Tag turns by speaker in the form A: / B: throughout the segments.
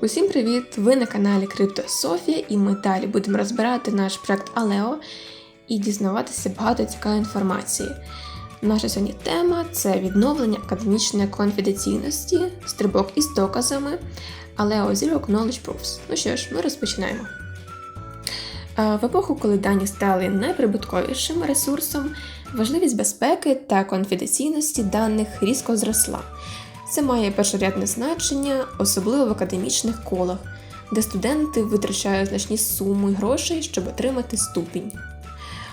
A: Усім привіт! Ви на каналі Криптософія, і ми далі будемо розбирати наш проект Алео і дізнаватися багато цікавої інформації. Наша сьогодні тема це відновлення академічної конфіденційності, стрибок із доказами, Aleo Zero Knowledge Proofs. Ну що ж, ми розпочинаємо. В епоху, коли дані стали найприбутковішим ресурсом, важливість безпеки та конфіденційності даних різко зросла. Це має першорядне значення, особливо в академічних колах, де студенти витрачають значні суми грошей, щоб отримати ступінь.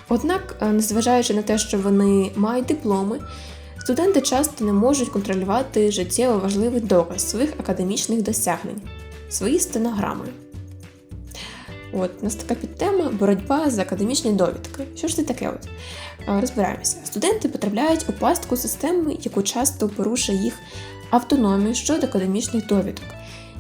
A: Однак, е, незважаючи на те, що вони мають дипломи, студенти часто не можуть контролювати життєво важливий доказ своїх академічних досягнень, свої стенограми. От, у нас така підтема боротьба за академічні довідки. Що ж це таке? От? Розбираємося. Студенти потрапляють у пастку системи, яку часто порушує їх автономію щодо академічних довідок.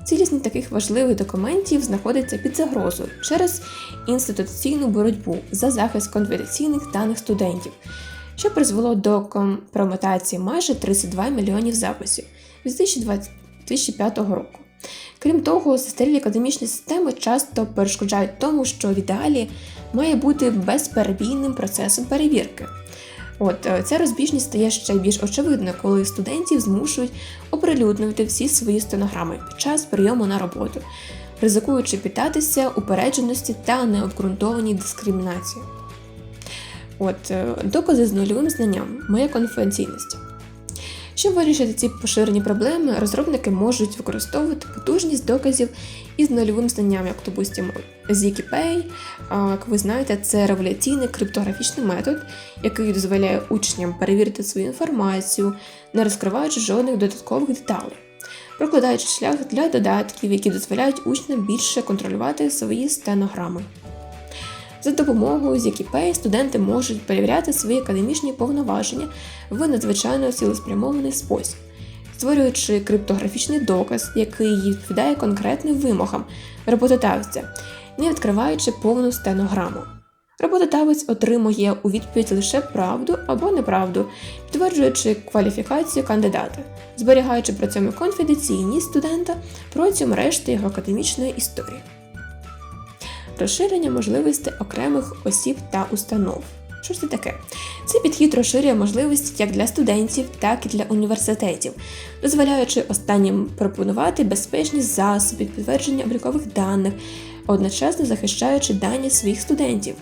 A: Цілісність таких важливих документів знаходиться під загрозою через інституційну боротьбу за захист конфіденційних даних студентів, що призвело до компрометації майже 32 мільйонів записів з 2005 року. Крім того, застарілі академічні системи часто перешкоджають тому, що в ідеалі має бути безперебійним процесом перевірки. От е, ця розбіжність стає ще більш очевидна, коли студентів змушують оприлюднювати всі свої стенограми під час прийому на роботу, ризикуючи піддатися упередженості та необґрунтованій дискримінації. От е, докази з нульовим знанням, моя конфіденційність. Щоб вирішити ці поширені проблеми, розробники можуть використовувати потужність доказів із нульовим знанням, як, допустимо, ZKPay. Як ви знаєте, це революційний криптографічний метод, який дозволяє учням перевірити свою інформацію, не розкриваючи жодних додаткових деталей, прокладаючи шлях для додатків, які дозволяють учням більше контролювати свої стенограми. За допомогою ZKPay студенти можуть перевіряти свої академічні повноваження в надзвичайно цілеспрямований спосіб, створюючи криптографічний доказ, який відповідає конкретним вимогам роботодавця, не відкриваючи повну стенограму. Роботодавець отримує у відповідь лише правду або неправду, підтверджуючи кваліфікацію кандидата, зберігаючи при цьому конфіденційність студента протягом решти його академічної історії розширення можливостей окремих осіб та установ. Що ж це таке? Цей підхід розширює можливості як для студентів, так і для університетів, дозволяючи останнім пропонувати безпечні засоби підтвердження облікових даних, одночасно захищаючи дані своїх студентів.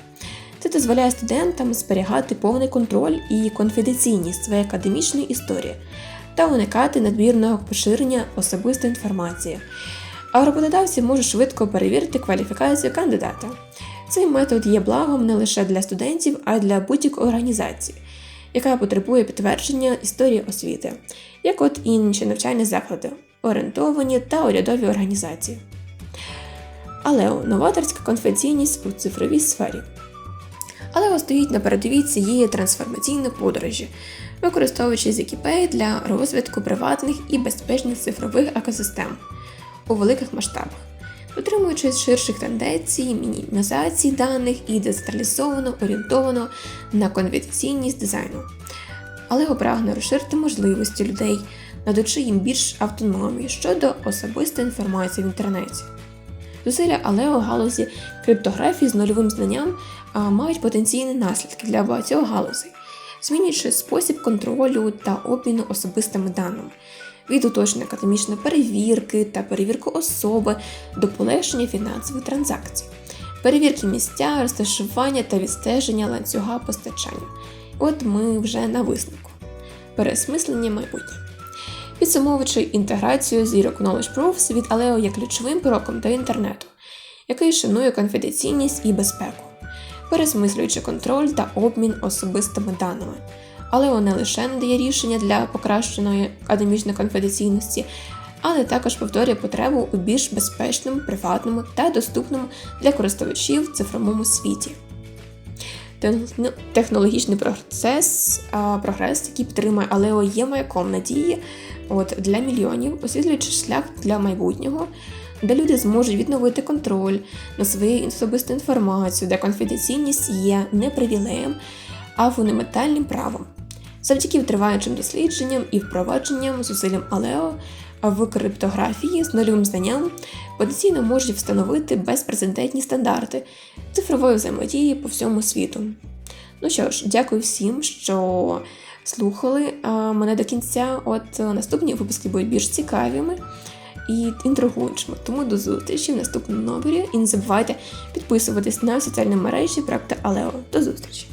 A: Це дозволяє студентам зберігати повний контроль і конфіденційність своєї академічної історії та уникати надмірного поширення особистої інформації, а роботодавці можуть швидко перевірити кваліфікацію кандидата. Цей метод є благом не лише для студентів, а й для будь-якої організації, яка потребує підтвердження історії освіти, як от інші навчальні заклади, орієнтовані та урядові організації. Алео новаторська конфіденційність у цифровій сфері. Алео стоїть на передовій цієї трансформаційної подорожі, використовуючи ZKPay для розвитку приватних і безпечних цифрових екосистем у великих масштабах, дотримуючись ширших тенденцій, мінімізації даних і децентралізовано орієнтовано на конфіденційність дизайну. Але прагне розширити можливості людей, надаючи їм більш автономії щодо особистої інформації в інтернеті. Зусилля Алео галузі криптографії з нульовим знанням мають потенційні наслідки для багатьох галузей, змінюючи спосіб контролю та обміну особистими даними, від уточнення академічної перевірки та перевірки особи до полегшення фінансових транзакцій, перевірки місця, розташування та відстеження ланцюга постачання. От ми вже на висновку. Пересмислення майбутнє. Підсумовуючи інтеграцію Zero Knowledge Proofs від Aleo є ключовим кроком до інтернету, який шанує конфіденційність і безпеку, пересмислюючи контроль та обмін особистими даними. Алео не лише надає рішення для покращеної академічної конфіденційності, але також повторює потребу у більш безпечному, приватному та доступному для користувачів цифровому світі. Технологічний процес, прогрес, який підтримує Алео, є маяком надії от, для мільйонів, освітлюючи шлях для майбутнього, де люди зможуть відновити контроль над своєю особистою інформацією, де конфіденційність є не привілеєм, а фундаментальним правом. Завдяки триваючим дослідженням і впровадженням зусиллям Алео в криптографії з нульовим знанням потенційно можуть встановити безпрецедентні стандарти цифрової взаємодії по всьому світу. Ну що ж, дякую всім, що слухали мене до кінця. От е, наступні випуски будуть більш цікавими і інтригуючими. Тому до зустрічі в наступному номері. І не забувайте підписуватись на соціальні мережі проекту Алео. До зустрічі!